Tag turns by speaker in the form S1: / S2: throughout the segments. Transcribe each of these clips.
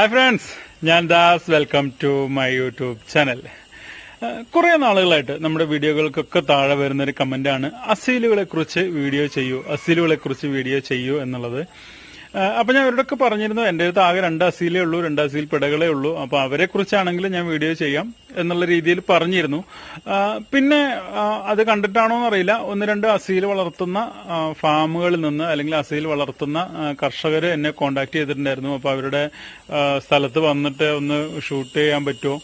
S1: Hi friends ഞാൻ Das. Welcome to my YouTube channel കുറെ നാളുകളായിട്ട് നമ്മുടെ വീഡിയോകൾക്കൊക്കെ താഴെ വരുന്ന ഒരു കമന്റാണ് അസീലുകളെ കുറിച്ച് വീഡിയോ ചെയ്യൂ. അസീലുകളെ കുറിച്ച് വീഡിയോ ചെയ്യൂ എന്നുള്ളത് അപ്പൊ ഞാൻ അവരോടൊക്കെ പറഞ്ഞിരുന്നു എന്റെ അടുത്ത് ആകെ രണ്ട് അസീലേ ഉള്ളൂ രണ്ട് അസീൽ പിടകളേ ഉള്ളൂ. അപ്പൊ അവരെ കുറിച്ചാണെങ്കിൽ ഞാൻ വീഡിയോ ചെയ്യാം എന്നുള്ള രീതിയിൽ പറഞ്ഞിരുന്നു. പിന്നെ അത് കണ്ടിട്ടാണോ എന്നറിയില്ല. ഒന്ന് രണ്ട് അസീൽ വളർത്തുന്ന ഫാമുകളിൽ നിന്ന് അല്ലെങ്കിൽ അസീൽ വളർത്തുന്ന കർഷകർ എന്നെ കോണ്ടാക്ട് ചെയ്തിട്ടുണ്ടായിരുന്നു. അപ്പൊ അവരുടെ സ്ഥലത്ത് വന്നിട്ട് ഒന്ന് ഷൂട്ട് ചെയ്യാൻ പറ്റുമോ?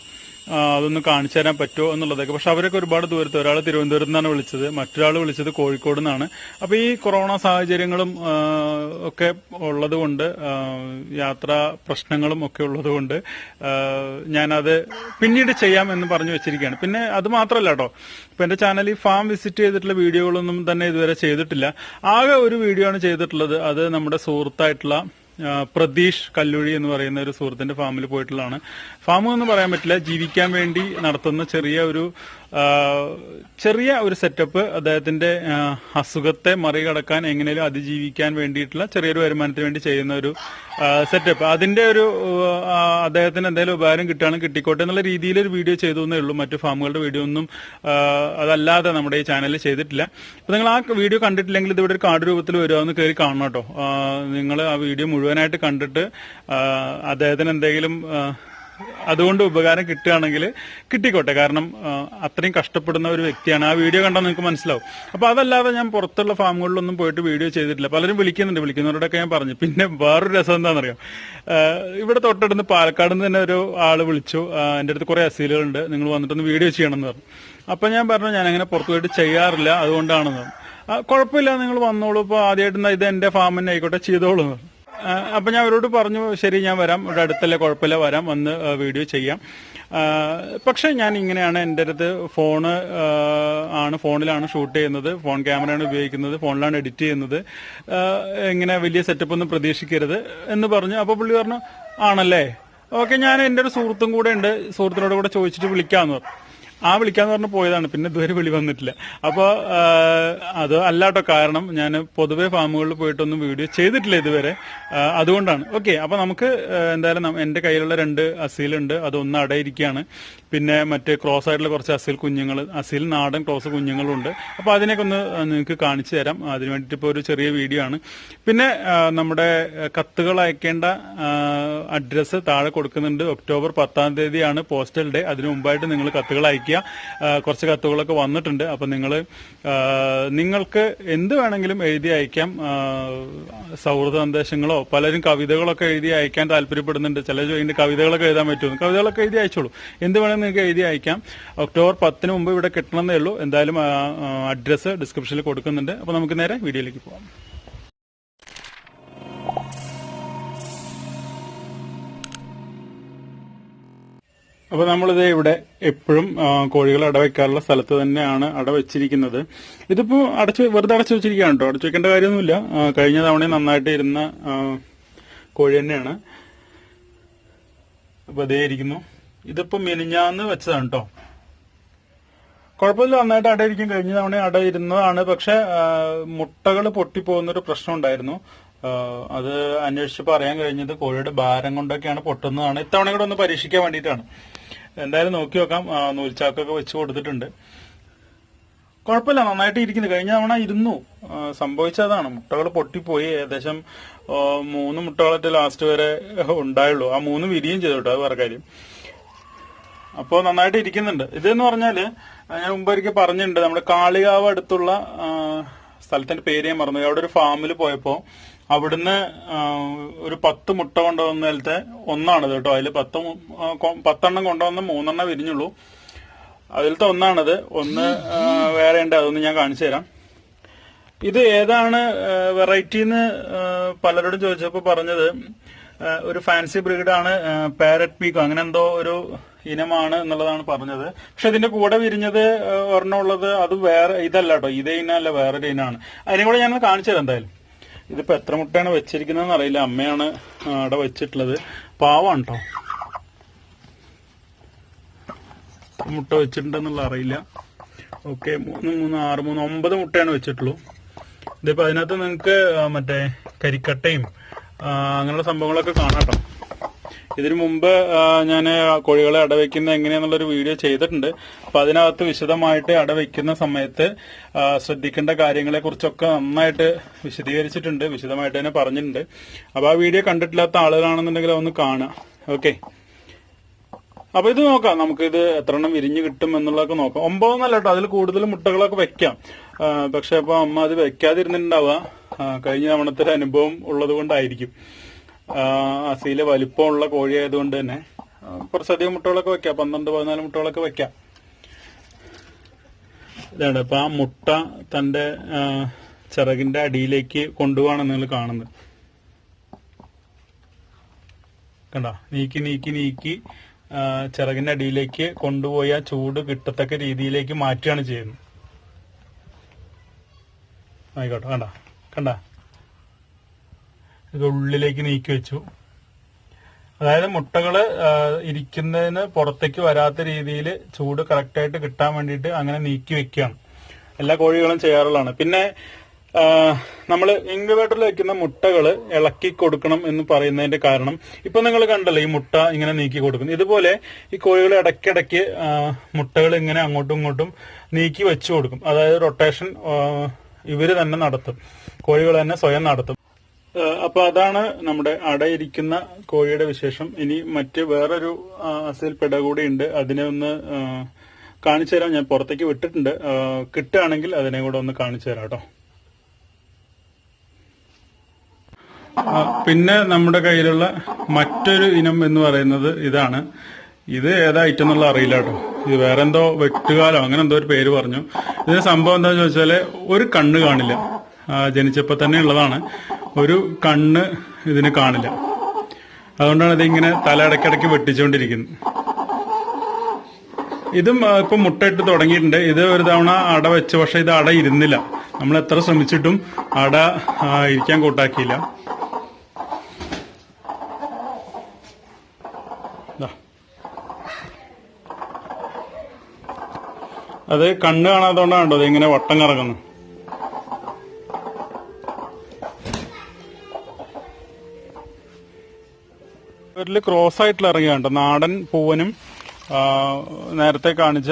S1: അതൊന്ന് കാണിച്ചു തരാൻ പറ്റുമോ എന്നുള്ളതൊക്കെ. പക്ഷെ അവരൊക്കെ ഒരുപാട് ദൂരത്ത് ഒരാൾ തിരുവനന്തപുരത്ത് നിന്നാണ് വിളിച്ചത് മറ്റൊരാൾ വിളിച്ചത് കോഴിക്കോട് നിന്നാണ്. അപ്പൊ ഈ കൊറോണ സാഹചര്യങ്ങളും ഒക്കെ ഉള്ളതുകൊണ്ട് യാത്രാ പ്രശ്നങ്ങളും ഒക്കെ ഉള്ളതുകൊണ്ട് ഞാനത് പിന്നീട് ചെയ്യാം എന്ന് പറഞ്ഞു വെച്ചിരിക്കുകയാണ്. പിന്നെ അത് മാത്രമല്ല കേട്ടോ. ഇപ്പൊ എന്റെ ചാനലിൽ ഫാം വിസിറ്റ് ചെയ്തിട്ടുള്ള വീഡിയോകളൊന്നും തന്നെ ഇതുവരെ ചെയ്തിട്ടില്ല. ആകെ ഒരു വീഡിയോ ആണ് ചെയ്തിട്ടുള്ളത്. അത് നമ്മുടെ സുഹൃത്തായിട്ടുള്ള പ്രതീഷ് കല്ലുഴി എന്ന് പറയുന്ന ഒരു സുഹൃത്തിന്റെ ഫാമിൽ പോയിട്ടുള്ളതാണ്. ഫാം എന്ന് പറയാൻ പറ്റില്ല ജീവിക്കാൻ വേണ്ടി നടത്തുന്ന ചെറിയ ഒരു ചെറിയ ഒരു സെറ്റപ്പ് അദ്ദേഹത്തിന്റെ അസുഖത്തെ മറികടക്കാൻ എങ്ങനെയും അതിജീവിക്കാൻ വേണ്ടിയിട്ടുള്ള ചെറിയൊരു വരുമാനത്തിന് വേണ്ടി ചെയ്യുന്ന ഒരു സെറ്റപ്പ് അതിന്റെ ഒരു അദ്ദേഹത്തിന് എന്തെങ്കിലും ഉപകാരം കിട്ടുകയാണെങ്കിൽ കിട്ടിക്കോട്ടെ എന്നുള്ള രീതിയിൽ ഒരു വീഡിയോ ചെയ്തു എന്നേ ഉള്ളൂ. മറ്റു ഫാമുകളുടെ വീഡിയോ ഒന്നും അതല്ലാതെ നമ്മുടെ ഈ ചാനലിൽ ചെയ്തിട്ടില്ല. അപ്പൊ നിങ്ങൾ ആ വീഡിയോ കണ്ടിട്ടില്ലെങ്കിൽ ഇത് ഇവിടെ ഒരു കാർഡ് രൂപത്തിൽ വരുമെന്ന് കയറി കാണണം കേട്ടോ. നിങ്ങൾ ആ വീഡിയോ മുഴുവനായിട്ട് കണ്ടിട്ട് അദ്ദേഹത്തിന് എന്തെങ്കിലും അതുകൊണ്ട് ഉപകാരം കിട്ടുകയാണെങ്കിൽ കിട്ടിക്കോട്ടെ. കാരണം അത്രയും കഷ്ടപ്പെടുന്ന ഒരു വ്യക്തിയാണ്. ആ വീഡിയോ കണ്ടാൽ നിങ്ങൾക്ക് മനസ്സിലാവും. അപ്പൊ അതല്ലാതെ ഞാൻ പുറത്തുള്ള ഫാമുകളിലൊന്നും പോയിട്ട് വീഡിയോ ചെയ്തിട്ടില്ല. പലരും വിളിക്കുന്നുണ്ട്. വിളിക്കുന്നവരോടൊക്കെ ഞാൻ പറഞ്ഞു. പിന്നെ വേറൊരു രസം എന്താണെന്നറിയാം? ഇവിടെ തൊട്ടടുത്ത് പാലക്കാട് നിന്ന് തന്നെ ഒരു ആൾ വിളിച്ചു. എന്റെ എന്റെ അടുത്ത് കുറെ അസീലുകളുണ്ട്. നിങ്ങൾ വന്നിട്ടൊന്ന് വീഡിയോ ചെയ്യണം എന്ന് പറഞ്ഞു. അപ്പൊ ഞാൻ പറഞ്ഞു ഞാൻ അങ്ങനെ പുറത്തു പോയിട്ട് ചെയ്യാറില്ല. അതുകൊണ്ടാണെന്ന് കുഴപ്പമില്ല. നിങ്ങൾ വന്നോളൂ. ഇപ്പൊ ആദ്യമായിട്ട് ഇത് എന്റെ ഫാം തന്നെ ആയിക്കോട്ടെ ചെയ്തോളൂ എന്ന്. അപ്പൊ ഞാൻ അവരോട് പറഞ്ഞു ശരി ഞാൻ വരാം. ഇവിടെ അടുത്തല്ലേ കുഴപ്പമില്ല. വരാം. വന്ന് വീഡിയോ ചെയ്യാം. പക്ഷെ ഞാൻ ഇങ്ങനെയാണ് എന്റെ അടുത്ത് ഫോണ് ആണ് ഫോണിലാണ് ഷൂട്ട് ചെയ്യുന്നത്. ഫോൺ ക്യാമറയാണ് ഉപയോഗിക്കുന്നത്. ഫോണിലാണ് എഡിറ്റ് ചെയ്യുന്നത്. ഇങ്ങനെ വലിയ സെറ്റപ്പ് ഒന്നും പ്രതീക്ഷിക്കരുത് എന്ന് പറഞ്ഞു. അപ്പൊ പുള്ളി പറഞ്ഞു ആണല്ലേ? ഓക്കെ ഞാൻ എന്റെ ഒരു സുഹൃത്തും കൂടെ ഉണ്ട്. സുഹൃത്തിനോട് കൂടെ ചോദിച്ചിട്ട് വിളിക്കാന്ന് പറഞ്ഞു. ആ വിളിക്കാന്ന് പറഞ്ഞ് പോയതാണ്. പിന്നെ ഇതുവരെ വിളി വന്നിട്ടില്ല. അപ്പൊ ആ, അത് അല്ലാട്ടോ കാരണം ഞാൻ പൊതുവെ ഫാമുകളിൽ പോയിട്ടൊന്നും വീഡിയോ ചെയ്തിട്ടില്ല ഇതുവരെ. അതുകൊണ്ടാണ്. ഓക്കെ അപ്പൊ നമുക്ക് എന്തായാലും എന്റെ കയ്യിലുള്ള രണ്ട് അസീലുണ്ട്. അതൊന്ന് അടയിരിക്കുകയാണ്. പിന്നെ മറ്റേ ക്രോസ് ആയിട്ടുള്ള കുറച്ച് അസീൽ കുഞ്ഞുങ്ങൾ അസീൽ നാടൻ ക്രോസ് കുഞ്ഞുങ്ങളുണ്ട്. അപ്പൊ അതിനൊക്കെ ഒന്ന് നിങ്ങൾക്ക് കാണിച്ചു തരാം. അതിന് വേണ്ടിയിട്ട് ഇപ്പോൾ ഒരു ചെറിയ വീഡിയോ ആണ്. പിന്നെ നമ്മുടെ കത്തുകൾ അയക്കേണ്ട അഡ്രസ്സ് താഴെ കൊടുക്കുന്നുണ്ട്. ഒക്ടോബർ പത്താം തീയതിയാണ് പോസ്റ്റൽ ഡേ. അതിനു മുമ്പായിട്ട് നിങ്ങൾ കത്തുകൾ അയക്കുക. ആ, കുറച്ച് കത്തുകളൊക്കെ വന്നിട്ടുണ്ട്. അപ്പം നിങ്ങൾ നിങ്ങൾക്ക് എന്ത് വേണമെങ്കിലും എഴുതി അയക്കാം. സൗഹൃദ സന്ദേശങ്ങളോ പലരും കവിതകളൊക്കെ എഴുതി അയക്കാൻ താല്പര്യപ്പെടുന്നുണ്ട്. ചില ചോദിക്കുന്നുണ്ട് കവിതകളൊക്കെ എഴുതാൻ പറ്റുമോ? കവിതകളൊക്കെ എഴുതി അയച്ചോളൂ. എന്ത് വേണമെങ്കിലും നിങ്ങൾക്ക് എഴുതി അയക്കാം. ഒക്ടോബർ പത്തിന് മുമ്പ് ഇവിടെ കിട്ടണമെന്നേ ഉള്ളൂ. എന്തായാലും അഡ്രസ്സ് ഡിസ്ക്രിപ്ഷനിൽ കൊടുക്കുന്നുണ്ട്. അപ്പോൾ നമുക്ക് നേരെ വീഡിയോയിലേക്ക് പോകാം അപ്പൊ നമ്മളിത് ഇവിടെ എപ്പോഴും കോഴികൾ അടവെക്കാറുള്ള സ്ഥലത്ത് തന്നെയാണ് അടവെച്ചിരിക്കുന്നത്. ഇതിപ്പോ അടച്ചു വെറുതെ അടച്ചു വെച്ചിരിക്കുകയാണ് കേട്ടോ. അടച്ചു വെക്കേണ്ട കാര്യമൊന്നുമില്ല. കഴിഞ്ഞ തവണ നന്നായിട്ട് ഇരുന്ന കോഴി തന്നെയാണ്. അപ്പൊ അതേ ഇരിക്കുന്നു. ഇതിപ്പോ മെനിഞ്ഞാന്ന് വെച്ചതാണ് കേട്ടോ. കുഴപ്പമില്ല നന്നായിട്ട് അടയിരിക്കും. കഴിഞ്ഞ തവണ അട ഇരുന്നതാണ് പക്ഷെ മുട്ടകൾ പൊട്ടിപ്പോകുന്നൊരു പ്രശ്നം ഉണ്ടായിരുന്നു അത് അന്വേഷിച്ചപ്പോൾ അറിയാൻ കഴിഞ്ഞത് കോഴിയുടെ ഭാരം കൊണ്ടൊക്കെയാണ് പൊട്ടുന്നതാണ്. ഇത്തവണ കൂടെ ഒന്ന് പരീക്ഷിക്കാൻ വേണ്ടിയിട്ടാണ്. എന്തായാലും നോക്കി നോക്കാം നൂൽച്ചാക്കൊക്കെ വെച്ച് കൊടുത്തിട്ടുണ്ട്. കുഴപ്പമില്ല നന്നായിട്ട് ഇരിക്കുന്നു. കഴിഞ്ഞ തവണ ഇരുന്നു. സംഭവിച്ചതാണ് മുട്ടകൾ പൊട്ടിപ്പോയി. ഏകദേശം മൂന്ന് മുട്ടകളൊക്കെ ലാസ്റ്റ് വരെ ഉണ്ടായുള്ളൂ. ആ മൂന്ന് വിരിയും ചെയ്തു കേട്ടോ അത് വേറെ കാര്യം. അപ്പോൾ നന്നായിട്ട് ഇരിക്കുന്നുണ്ട്. ഇതെന്ന് പറഞ്ഞാൽ ഞാൻ മുമ്പ് ഒരിക്കൽ പറഞ്ഞിട്ടുണ്ട്. നമ്മുടെ കാളികാവ് അടുത്തുള്ള സ്ഥലത്തിന്റെ പേര് ഞാൻ മറന്നു അവിടെ ഒരു ഫാമിൽ പോയപ്പോ അവിടുന്ന് ഒരു പത്ത് മുട്ട കൊണ്ടുവന്നതിലത്തെ ഒന്നാണത് കേട്ടോ. അതിൽ പത്ത് പത്തെണ്ണം കൊണ്ടുവന്ന് മൂന്നെണ്ണം വിരിഞ്ഞുള്ളൂ. അതിലത്തെ ഒന്നാണത്. ഒന്ന് വേറെ ഉണ്ട്. അതൊന്ന് ഞാൻ കാണിച്ചു തരാം. ഇത് ഏതാണ് വെറൈറ്റി എന്ന് പലരോടും ചോദിച്ചപ്പോൾ പറഞ്ഞത് ഒരു ഫാൻസി ബ്രീഡാണ് പാരറ്റ് പീക്കോ. അങ്ങനെ എന്തോ ഒരു ഇനമാണ് എന്നുള്ളതാണ് പറഞ്ഞത്. പക്ഷെ ഇതിന്റെ കൂടെ വിരിഞ്ഞത് ഒരെണ്ണം ഉള്ളത് അത് വേറെ ഇതല്ല കേട്ടോ. ഇതേ ഇനല്ല വേറൊരു ഇനമാണ്. അതിനെ കൂടെ ഞാൻ കാണിച്ചു തരാം എന്തായാലും. ഇതിപ്പോ എത്ര മുട്ടയാണ് വെച്ചിരിക്കുന്നതെന്ന് അറിയില്ല. അമ്മയാണ് അവിടെ വെച്ചിട്ടുള്ളത്. പാവാണ് കേട്ടോ മുട്ട വെച്ചിട്ടുണ്ടെന്നുള്ള അറിയില്ല. ഓക്കെ മൂന്ന് മൂന്ന് ആറ് മൂന്ന് ഒമ്പത് മുട്ടയാണ് വെച്ചിട്ടുള്ളൂ. ഇതിപ്പോ അതിനകത്ത് നിങ്ങൾക്ക് മറ്റേ കരിക്കട്ടയും അങ്ങനെയുള്ള സംഭവങ്ങളൊക്കെ കാണാം കേട്ടോ ഇതിനു മുമ്പ് ഞാൻ കോഴികളെ അടവയ്ക്കുന്ന എങ്ങനെയാന്നുള്ളൊരു വീഡിയോ ചെയ്തിട്ടുണ്ട്. അപ്പൊ അതിനകത്ത് വിശദമായിട്ട് അടവയ്ക്കുന്ന സമയത്ത് ശ്രദ്ധിക്കേണ്ട കാര്യങ്ങളെ കുറിച്ചൊക്കെ നന്നായിട്ട് വിശദീകരിച്ചിട്ടുണ്ട്. വിശദമായിട്ട് തന്നെ പറഞ്ഞിട്ടുണ്ട്. അപ്പൊ ആ വീഡിയോ കണ്ടിട്ടില്ലാത്ത ആളുകളാണെന്നുണ്ടെങ്കിൽ ഒന്ന് കാണുക. ഓക്കെ. അപ്പൊ ഇത് നോക്കാം. നമുക്ക് ഇത് എത്ര എണ്ണം വിരിഞ്ഞ് കിട്ടും എന്നുള്ളതൊക്കെ നോക്കാം. ഒമ്പതെന്നല്ല കേട്ടോ അതിൽ കൂടുതൽ മുട്ടകളൊക്കെ വെക്കാം. പക്ഷെ അപ്പൊ അമ്മ അത് വെക്കാതിരുന്നിട്ടുണ്ടാവുക. കഴിഞ്ഞ തവണത്തെ അനുഭവം ഉള്ളത് കൊണ്ടായിരിക്കും അസീൽ വലിപ്പമുള്ള കോഴി ആയതുകൊണ്ട് തന്നെ കുറച്ചധികം മുട്ടകളൊക്കെ വെക്കാം. പന്ത്രണ്ട് പതിനാല് മുട്ടകളൊക്കെ വെക്കാം. ഇതാണ് അപ്പൊ ആ മുട്ട തന്റെ ചിറകിന്റെ അടിയിലേക്ക് കൊണ്ടുപോവാണ് നിങ്ങൾ കാണുന്നത്. കണ്ട? നീക്കി നീക്കി നീക്കി ചിറകിന്റെ അടിയിലേക്ക് കൊണ്ടുപോയി ആ ചൂട് കിട്ടത്തക്ക രീതിയിലേക്ക് മാറ്റുകയാണ് ചെയ്യുന്നത്. ആയിക്കോട്ടെ കണ്ട? കണ്ട? ഇത് ഉള്ളിലേക്ക് നീക്കി വെച്ചു. അതായത് മുട്ടകൾ ഇരിക്കുന്നതിന് പുറത്തേക്ക് വരാത്ത രീതിയിൽ ചൂട് കറക്റ്റായിട്ട് കിട്ടാൻ വേണ്ടിയിട്ട് അങ്ങനെ നീക്കി വെക്കുകയാണ് എല്ലാ കോഴികളും ചെയ്യാറുള്ളതാണ്. പിന്നെ നമ്മൾ ഇൻക്യുബേറ്ററിൽ വെക്കുന്ന മുട്ടകൾ ഇളക്കി കൊടുക്കണം എന്ന് പറയുന്നതിന്റെ കാരണം ഇപ്പൊ നിങ്ങൾ കണ്ടല്ലോ ഈ മുട്ട ഇങ്ങനെ നീക്കി കൊടുക്കുന്നു. ഇതുപോലെ ഈ കോഴികൾ ഇടയ്ക്കിടയ്ക്ക് മുട്ടകൾ ഇങ്ങനെ അങ്ങോട്ടും ഇങ്ങോട്ടും നീക്കി വെച്ചു കൊടുക്കും. അതായത് റൊട്ടേഷൻ ഇവർ തന്നെ നടത്തും. കോഴികൾ തന്നെ സ്വയം നടത്തും. അപ്പൊ അതാണ് നമ്മുടെ അടയിരിക്കുന്ന കോഴിയുടെ വിശേഷം. ഇനി മറ്റ് വേറൊരു അസൽ പെട കൂടി ഉണ്ട്. അതിനെ ഒന്ന് കാണിച്ചു തരാം. ഞാൻ പുറത്തേക്ക് വിട്ടിട്ടുണ്ട്. കിട്ടുകയാണെങ്കിൽ അതിനെ കൂടെ ഒന്ന് കാണിച്ചു തരാം കേട്ടോ. പിന്നെ നമ്മുടെ കയ്യിലുള്ള മറ്റൊരു ഇനം എന്ന് പറയുന്നത് ഇതാണ്. ഇത് ഏതാ ഐറ്റം എന്നുള്ള അറിയില്ല കേട്ടോ. ഇത് വേറെ എന്തോ വെട്ടുകാലോ അങ്ങനെ എന്തോ ഒരു പേര് പറഞ്ഞു. ഇതിന് സംഭവം എന്താന്ന് ചോദിച്ചാൽ ഒരു കണ്ണ് കാണില്ല. ജനിച്ചപ്പോ തന്നെ ഉള്ളതാണ്. ഒരു കണ്ണ് ഇതിന് കാണില്ല. അതുകൊണ്ടാണ് ഇതിങ്ങനെ തല ഇടയ്ക്കിടയ്ക്ക് വെട്ടിച്ചുകൊണ്ടിരിക്കുന്നത് ഇതും ഇപ്പൊ മുട്ടയിട്ട് തുടങ്ങിയിട്ടുണ്ട്. ഇത് ഒരു തവണ അട വെച്ച് പക്ഷെ ഇത് അട ഇരുന്നില്ല. നമ്മൾ എത്ര ശ്രമിച്ചിട്ടും അട ഇരിക്കാൻ കൂട്ടാക്കിയില്ല. അത് കണ്ണ് കാണാത്തോണ്ടാണ് കേട്ടോ ഇങ്ങനെ വട്ടം കറങ്ങുന്നത്. ഇവരിൽ ക്രോസ് ആയിട്ടുള്ള ഇറങ്ങിയുണ്ട് നാടൻ പൂവനും നേരത്തെ കാണിച്ച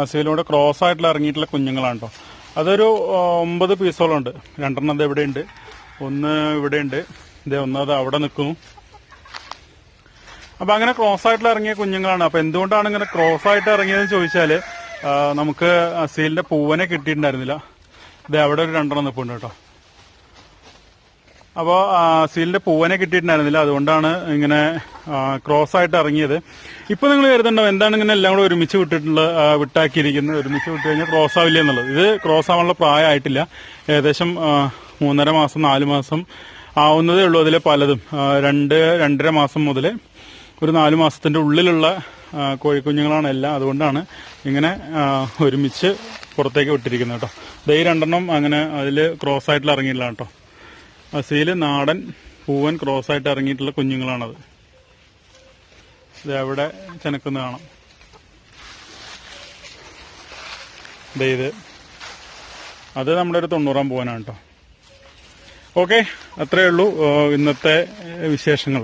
S1: അസയിലൂടെ ക്രോസ് ആയിട്ടുള്ള ഇറങ്ങിയിട്ടുള്ള കുഞ്ഞുങ്ങളാണ് അതൊരു ഒമ്പത് പീസോളം ഉണ്ട്. രണ്ടെണ്ണം അത് ഇവിടെയുണ്ട്. ഒന്ന് ഇവിടെയുണ്ട്. ഇതേ ഒന്നത് അവിടെ നിൽക്കും അപ്പൊ അങ്ങനെ ക്രോസ് ആയിട്ടുള്ള ഇറങ്ങിയ കുഞ്ഞുങ്ങളാണ്. അപ്പൊ എന്തുകൊണ്ടാണ് ഇങ്ങനെ ക്രോസ് ആയിട്ട് ഇറങ്ങിയതെന്ന് ചോദിച്ചാൽ നമുക്ക് അസീലിന്റെ പൂവനെ കിട്ടിയിട്ടുണ്ടായിരുന്നില്ല. ഇത് അവിടെ ഒരു രണ്ടെണ്ണം നിൽപ്പുണ്ട് കേട്ടോ. അപ്പോൾ സീലിന്റെ പൂവനെ കിട്ടിയിട്ടുണ്ടായിരുന്നില്ല. അതുകൊണ്ടാണ് ഇങ്ങനെ ക്രോസ് ആയിട്ട് ഇറങ്ങിയത്. ഇപ്പൊ നിങ്ങൾ കരുതണ്ടോ എന്താണ് ഇങ്ങനെ എല്ലാം കൂടെ ഒരുമിച്ച് വിട്ടിട്ടുള്ള വിട്ടാക്കിയിരിക്കുന്നത് ഒരുമിച്ച് വിട്ട് കഴിഞ്ഞാൽ ക്രോസ് ആവില്ല എന്നുള്ളത്. ഇത് ക്രോസ് ആവാനുള്ള പ്രായമായിട്ടില്ല. ഏകദേശം മൂന്നര മാസം നാല് മാസം ആവുന്നതേ ഉള്ളൂ അതിൽ പലതും. രണ്ട് രണ്ടര മാസം മുതൽ ഒരു നാല് മാസത്തിന്റെ ഉള്ളിലുള്ള കോഴിക്കുഞ്ഞുങ്ങളാണ് എല്ലാം. അതുകൊണ്ടാണ് ഇങ്ങനെ ഒരുമിച്ച് പുറത്തേക്ക് വിട്ടിരിക്കുന്നത് കേട്ടോ. ഈ രണ്ടെണ്ണം അങ്ങനെ അതിൽ ക്രോസ് ആയിട്ടുള്ള ഇറങ്ങിയില്ല കേട്ടോ. അസീൽ നാടൻ പൂവൻ ക്രോസ് ആയിട്ട് ഇറങ്ങിയിട്ടുള്ള കുഞ്ഞുങ്ങളാണത്. ഇത് അവിടെ ചെനക്കുന്ന കാണാം ഇത്. അത് നമ്മുടെ ഒരു തൊണ്ണൂറാം പൂവനാണ് കേട്ടോ ഓക്കെ അത്രയേ ഉള്ളൂ ഇന്നത്തെ വിശേഷങ്ങൾ